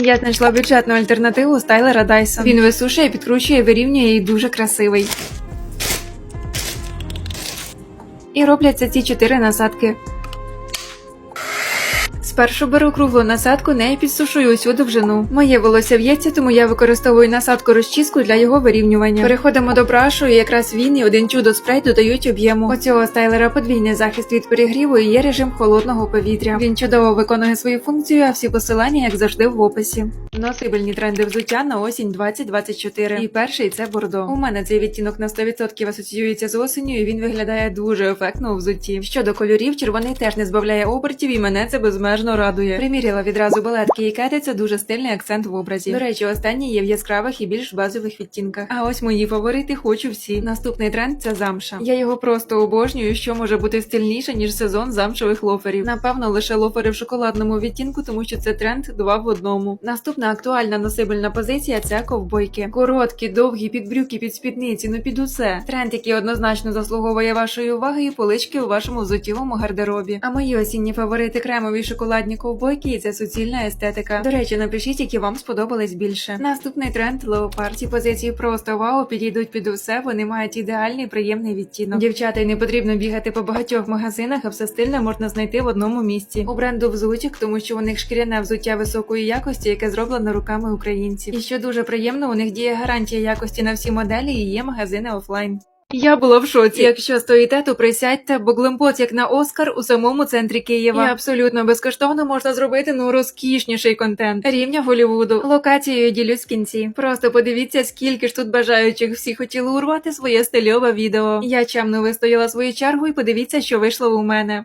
Я знайшла бюджетну альтернативу стайлера Dyson. Він висушує, підкручує, вирівнює і дуже красивий. І робляться ці чотири насадки. Спершу беру круглу насадку, нею підсушую усю довжину. Моє волосся в'ється, тому я використовую насадку розчіску для його вирівнювання. Переходимо до брашу, і якраз він і один чудо спрей додають об'єму. У цього стайлера подвійний захист від перегріву і є режим холодного повітря. Він чудово виконує свою функцію, а всі посилання, як завжди, в описі. Носибельні тренди взуття на осінь 2024. І перший це бордо. У мене цей відтінок на 100% асоціюється з осенню, і він виглядає дуже ефектно у взутті. Щодо кольорів, червоний теж не збавляє обертів, і мене це безмежно радує. Приміряла відразу балетки і кети, це дуже стильний акцент в образі. До речі, останні є в яскравих і більш базових відтінках. А ось мої фаворити хочу всі. Наступний тренд це замша. Я його просто обожнюю, що може бути стильніше, ніж сезон замшевих лоферів. Напевно, лише лофери в шоколадному відтінку, тому що це тренд два в одному. Наступна актуальна носибельна позиція це ковбойки. Короткі, довгі, під брюки, під спідниці, ну під усе. Тренд, який однозначно заслуговує вашої уваги і полички у вашому взуттєвому гардеробі. А мої осінні фаворити кремові шоколадні ковбойки і це суцільна естетика. До речі, напишіть, які вам сподобались більше. Наступний тренд леопард. Ці позиції просто вау, підійдуть під усе. Вони мають ідеальний приємний відтінок. Дівчата, й не потрібно бігати по багатьох магазинах, а все стильне можна знайти в одному місці. У бренду взутік, тому що у них шкіряне взуття високої якості, яке зроблено руками українців. І що дуже приємно, у них діє гарантія якості на всі моделі і є магазини офлайн. Я була в шоці. Якщо стоїте, то присядьте, бо глимпот, як на Оскар, у самому центрі Києва. І абсолютно безкоштовно можна зробити ну розкішніший контент рівня Голівуду. Локацією ділюсь в кінці. Просто подивіться, скільки ж тут бажаючих всі хотіли урвати своє стильове відео. Я чемно вистояла свою чергу і подивіться, що вийшло у мене.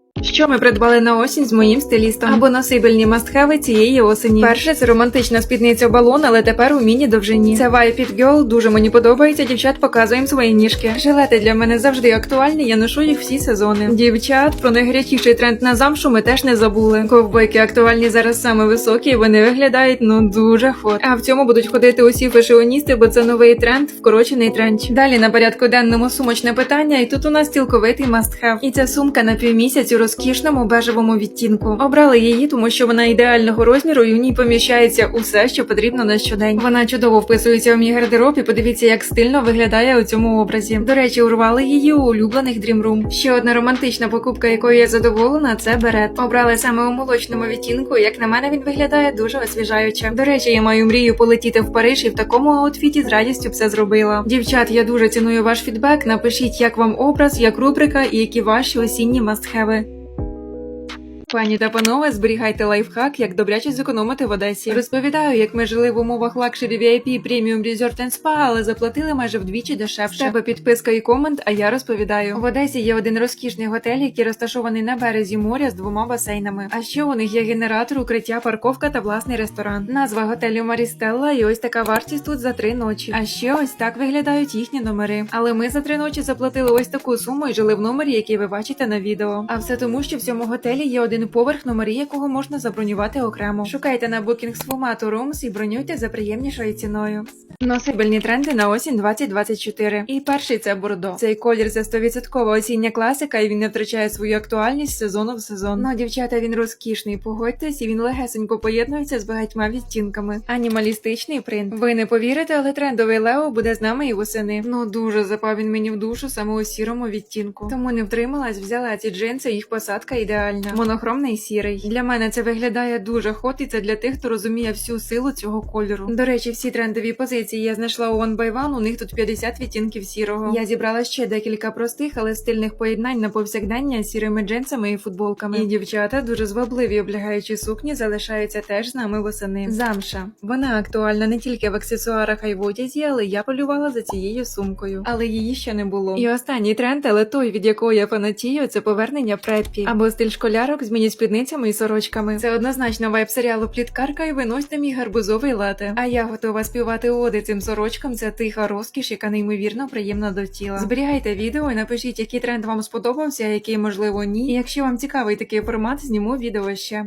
Що ми придбали на осінь з моїм стилістом або носибельні мастхеви цієї осені. Перше це романтична спідниця балон, але тепер у міні довжині. Це Vibe It Girl, дуже мені подобається. Дівчат показуємо свої ніжки. Жилети для мене завжди актуальні. Я ношу їх всі сезони. Дівчат про найгарячіший тренд на замшу ми теж не забули. Ковбойки актуальні зараз саме високі, і вони виглядають ну дуже хот. А в цьому будуть ходити усі фешіоністи, бо це новий тренд, вкорочений тренч. Далі на порядку денному сумочне питання, і тут у нас цілковитий must-have. І ця сумка на півмісяць у розкішному бежевому відтінку. Обрали її, тому що вона ідеального розміру і в ній поміщається усе, що потрібно на щодень. Вона чудово вписується у мій гардероб і подивіться, як стильно виглядає у цьому образі. До речі, урвали її у улюблених Dream Room. Ще одна романтична покупка, якою я задоволена, це берет. Обрали саме у молочному відтінку. Як на мене, він виглядає дуже освіжаюче. До речі, я маю мрію полетіти в Париж і в такому аутфіті з радістю все зробила. Дівчат, я дуже ціную ваш фідбек. Напишіть, як вам образ, як рубрика і які ваші осінні мастхеви. Пані та панове, зберігайте лайфхак, як добряче зекономити в Одесі. Розповідаю, як ми жили в умовах лакшері VIP Premium Resort and Spa, але заплатили майже вдвічі дешевше. Тебе підписка і комент, а я розповідаю. В Одесі є один розкішний готель, який розташований на березі моря з двома басейнами. А ще у них є генератор, укриття, парковка та власний ресторан. Назва готелю Марістелла, і ось така вартість тут за три ночі. А ще ось так виглядають їхні номери. Але ми за три ночі заплатили ось таку суму і жили в номері, який ви бачите на відео. А все тому, що в цьому готелі є один поверх, номери якого можна забронювати окремо. Шукайте на Booking формату Rooms і бронюйте за приємнішою ціною. Носибельні тренди на осінь 2024. І перший це бордо. Цей колір це 100% осіння класика, і він не втрачає свою актуальність сезону в сезон. Ну, дівчата, він розкішний. Погодьтесь, і він легесенько поєднується з багатьма відтінками. Анімалістичний принт. Ви не повірите, але трендовий Лео буде з нами і восени. Ну дуже запав він мені в душу саме у сірому відтінку. Тому не втрималась, взяла ці джинси, їх посадка ідеальна. Монохромний сірий. Для мене це виглядає дуже хот, і це для тих, хто розуміє всю силу цього кольору. До речі, всі трендові позиції я знайшла у One by One, у них тут 50 відтінків сірого. Я зібрала ще декілька простих, але стильних поєднань на повсякдення з сірими джинсами і футболками. І дівчата дуже звабливі облягаючі сукні залишаються теж з нами восени. Замша. Вона актуальна не тільки в аксесуарах, а й в одязі, але я полювала за цією сумкою. Але її ще не було. І останній тренд, але той, від якого я фанатію, це повернення преппі. Або стиль школярок змінює мені спідницями і сорочками. Це однозначно вайб серіалу Пліткарка і виносьте мій гарбузовий лате. А я готова співати оди цим сорочкам. Це тиха розкіш, яка неймовірно приємна до тіла. Зберігайте відео і напишіть, який тренд вам сподобався, а який можливо ні. І якщо вам цікавий такий формат, зніму відео ще.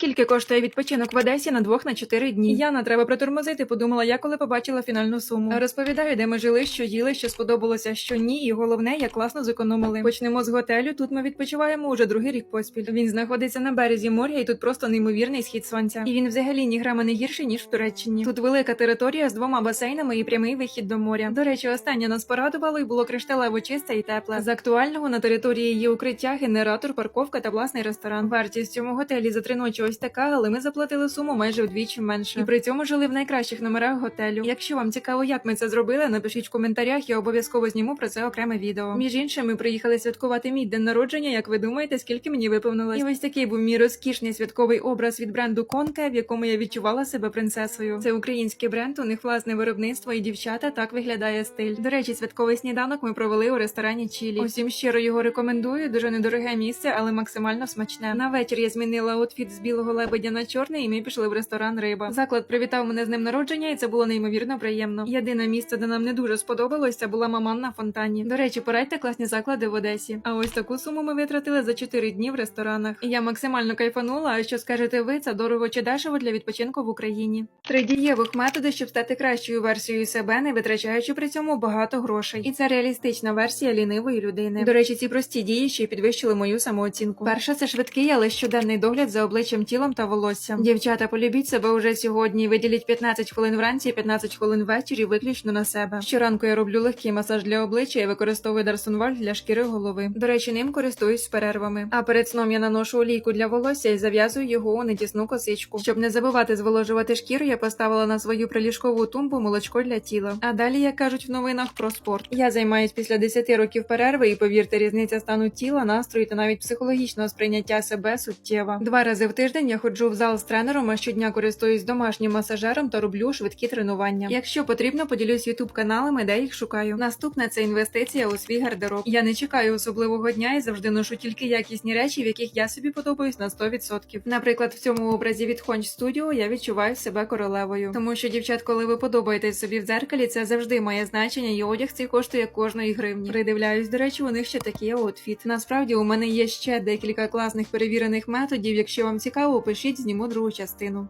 Скільки коштує відпочинок в Одесі на двох на чотири дні? Яна, треба притормозити. Подумала я, коли побачила фінальну суму. Розповідаю, де ми жили, що їли, що сподобалося, що ні, і головне, як класно зекономили. Почнемо з готелю. Тут ми відпочиваємо уже другий рік поспіль. Він знаходиться на березі моря, і тут просто неймовірний схід сонця. І він взагалі ні грама не гірший ніж в Туреччині. Тут велика територія з двома басейнами і прямий вихід до моря. До речі, останнє нас порадувало і було кришталево чисте і тепле. З актуального на території є укриття, генератор, парковка та власний ресторан. Вартість цьому готелі за три ночі ось така, але ми заплатили суму майже вдвічі менше. І при цьому жили в найкращих номерах готелю. Якщо вам цікаво, як ми це зробили, напишіть в коментарях, я обов'язково зніму про це окреме відео. Між іншим, ми приїхали святкувати мій день народження. Як ви думаєте, скільки мені виповнилось? І ось такий був мій розкішний святковий образ від бренду Конке, в якому я відчувала себе принцесою. Це український бренд, у них власне виробництво і дівчата так виглядає стиль. До речі, святковий сніданок ми провели у ресторані Чілі. Усім щиро його рекомендую. Дуже недороге місце, але максимально смачне. На вечір я змінила outfit з білого лебедя на чорний, і ми пішли в ресторан Риба. Заклад привітав мене з ним народження, і це було неймовірно приємно. Єдине місце, де нам не дуже сподобалось, це була маман на фонтані. До речі, порадьте класні заклади в Одесі. А ось таку суму ми витратили за 4 дні в ресторанах. Я максимально кайфанула. А що скажете ви, це дорого чи дешево для відпочинку в Україні? Три дієвих методи, щоб стати кращою версією себе, не витрачаючи при цьому багато грошей. І це реалістична версія лінивої людини. До речі, ці прості дії ще підвищили мою самооцінку. Перша це швидкий, але щоденний догляд за обличчям, тілом та волоссям. Дівчата, полюбіть себе уже сьогодні. Виділіть 15 хвилин вранці, 15 хвилин ввечері, виключно на себе. Щоранку я роблю легкий масаж для обличчя і використовую Дарсонваль для шкіри голови. До речі, ним користуюсь з перервами. А перед сном я наношу олійку для волосся і зав'язую його у нетісну косичку. Щоб не забувати зволожувати шкіру, я поставила на свою приліжкову тумбу молочко для тіла. А далі, як кажуть в новинах, про спорт. Я займаюсь після 10 років перерви, і повірте, різниця стану тіла, настрою та навіть психологічного сприйняття себе суттєва. Два рази в тиждень я ходжу в зал з тренером, а щодня користуюсь домашнім масажером та роблю швидкі тренування. Якщо потрібно, поділюсь ютуб каналами, де їх шукаю. Наступне це інвестиція у свій гардероб. Я не чекаю особливого дня і завжди ношу тільки якісні речі, в яких я собі подобаюсь на 100%. Наприклад, в цьому образі від Honch Studio я відчуваю себе королевою, тому що дівчат, коли ви подобаєтесь собі в дзеркалі, це завжди має значення, і одяг цей коштує кожної гривні. Придивляюсь, до речі, у них ще такий аутфіт. Насправді у мене є ще декілька класних перевірених методів. Якщо вам цікаво, пишіть зніму другу частину.